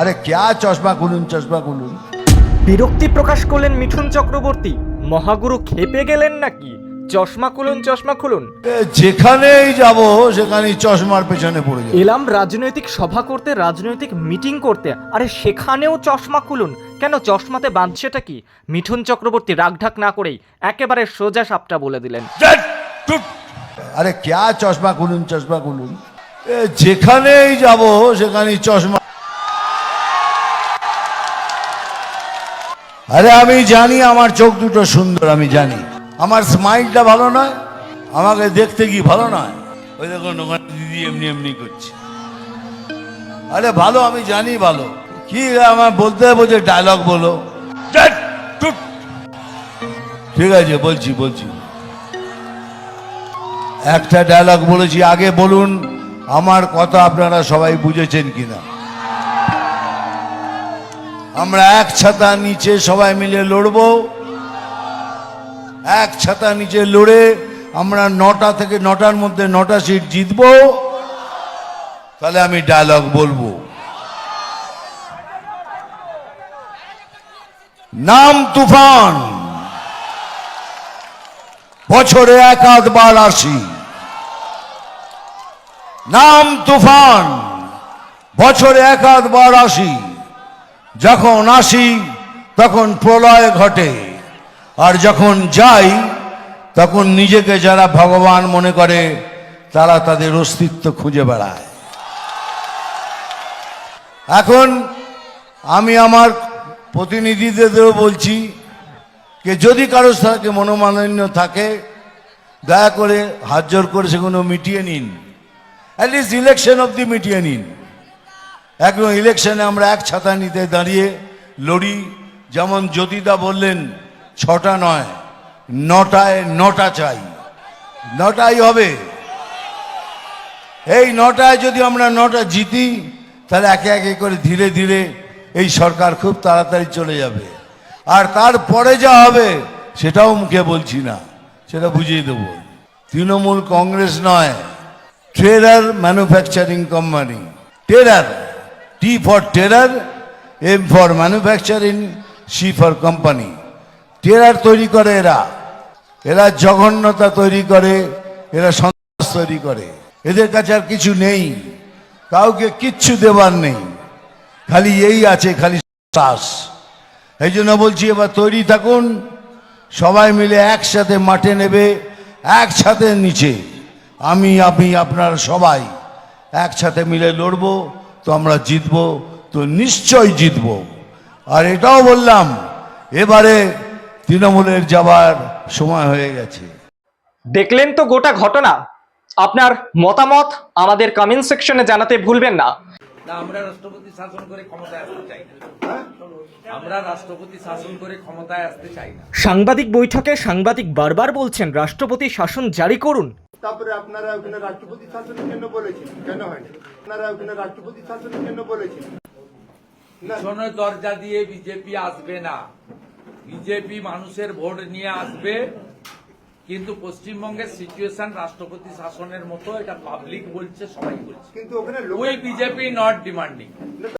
আরে কেয়া চশমা খুলুন চশমা খুলুন? বিরক্তি প্রকাশ করলেন মিঠুন চক্রবর্তী। মহাগুরু খেপে গেলেন নাকি? চশমা খুলুন চশমা খুলুন। যেখানেই যাব সেখানেই চশমার পেছনে পড়ে যাব। এলাম রাজনৈতিক সভা করতে রাজনৈতিক মিটিং করতে। আরে সেখানেও চশমা খুলুন। কেন চশমাতে বাঁধছেটা কি? মিঠুন চক্রবর্তী রাগঢাক না করেই একেবারে সোজা সাপটা বলে দিলেন। আরে কে চশমা খুলুন চশমা খুলুন? যেখানেই যাব সেখানেই চশমা আরে আমি জানি আমার চোখ দুটো সুন্দর আমি জানি। আমার স্মাইলটা ভালো নয় আমাকে দেখতে কি ভালো নয়? ওই দেখুন ওখানে দিদি এমনি এমনি করছে। আরে ভালো আমি জানি ভালো। কি আমার বলতে বলছে ডায়লগ বলো। ঠিক আছে বলছি বলছি। একটা ডায়লগ বলেছি আগে বলুন আমার কথা আপনারা সবাই বুঝেছেন কিনা? আমরা এক ছাতা নিচে সবাই মিলে লড়বো। এক ছাতা নিচে লড়ে আমরা নটা থেকে নটার মধ্যে নটা সিট জিতবো। তাহলে আমি ডায়লগ বলব। নাম তুফান। বছরে এক আধবার আসি। নাম তুফান। বছরে এক আধবার আসি। যখন আসি, তখন প্রলয় ঘটে। আর যখন যাই, তখন নিজেকে যারা ভগবান মনে করে, তারা তাদের অস্তিত্ব খুঁজে বেড়ায়। এখন আমি আমার প্রতিনিধিদেরও বলছি যে যদি কারোর সাথে মনোমালিন্য থাকে, দয়া করে হাত জোর করে সেগুলো মিটিয়ে নিন। অ্যাটলিস্ট ইলেকশন অবধি মিটিয়ে নিন। একদম ইলেকশনে আমরা এক ছাতা নিতে দাঁড়িয়ে লড়ি। যেমন জ্যোতিদা বললেন, ছটা নয়, নটায় নটা চাই। নটাই হবে। এই নটায় যদি আমরা নটা জিতি, তাহলে একে একে করে ধীরে ধীরে এই সরকার খুব তাড়াতাড়ি চলে যাবে। আর তারপরে যা হবে, সেটাও মুখে বলছি না, সেটা বুঝিয়ে দেবো। তৃণমূল কংগ্রেস নয় trader manufacturing company terror T for terror M for manufacturing C for company terror তৈরি করে এরা। এরা জঘন্যতা তৈরি করে, এরা সন্ত্রাস তৈরি করে। এদের কাছে আর কিছু নেই। কাউকে কিচ্ছু দেবার নেই। খালি এই আছে, খালি শ্বাস এই জন্য বলছি এবার তৈরি থাকুন। সবাই মিলে একসাথে মাঠে নেবে, একসাথে নিচে। আমি আপনি আপনারা সবাই একসাথে মিলে লড়বো। তো আমরা জিতবো তো নিশ্চয় জিতবো। আর এটাও বললাম এবারে তৃণমূলের যাবার সময় হয়ে গেছে। দেখলেন তো গোটা ঘটনা? আপনার মতামত আমাদের কমেন্ট সেকশনে জানাতে ভুলবেন না। না আমরা রাষ্ট্রপতি শাসন করে ক্ষমতায় আসতে চাই না। আমরা রাষ্ট্রপতি শাসন করে ক্ষমতায় আসতে চাই না। সাংবাদিক বৈঠকে সাংবাদিক বারবার বলছেন রাষ্ট্রপতি শাসন জারি করুন। তারপরে আপনারা ওখানে রাষ্ট্রপতি শাসনের জন্য বলেছেন? কেন হয়নি? আপনারা ওখানে রাষ্ট্রপতি শাসনের জন্য বলেছেন? দরজা দিয়ে বিজেপি আসবে না। বিজেপি মানুষের ভোট নিয়ে আসবে কিন্তু পশ্চিমবঙ্গের সিচুয়েশন রাষ্ট্রপতি শাসনের মতো এটা পাবলিক বলছে সবাই বলছে। কিন্তু ওখানে ওই বিজেপি নট ডিমান্ডিং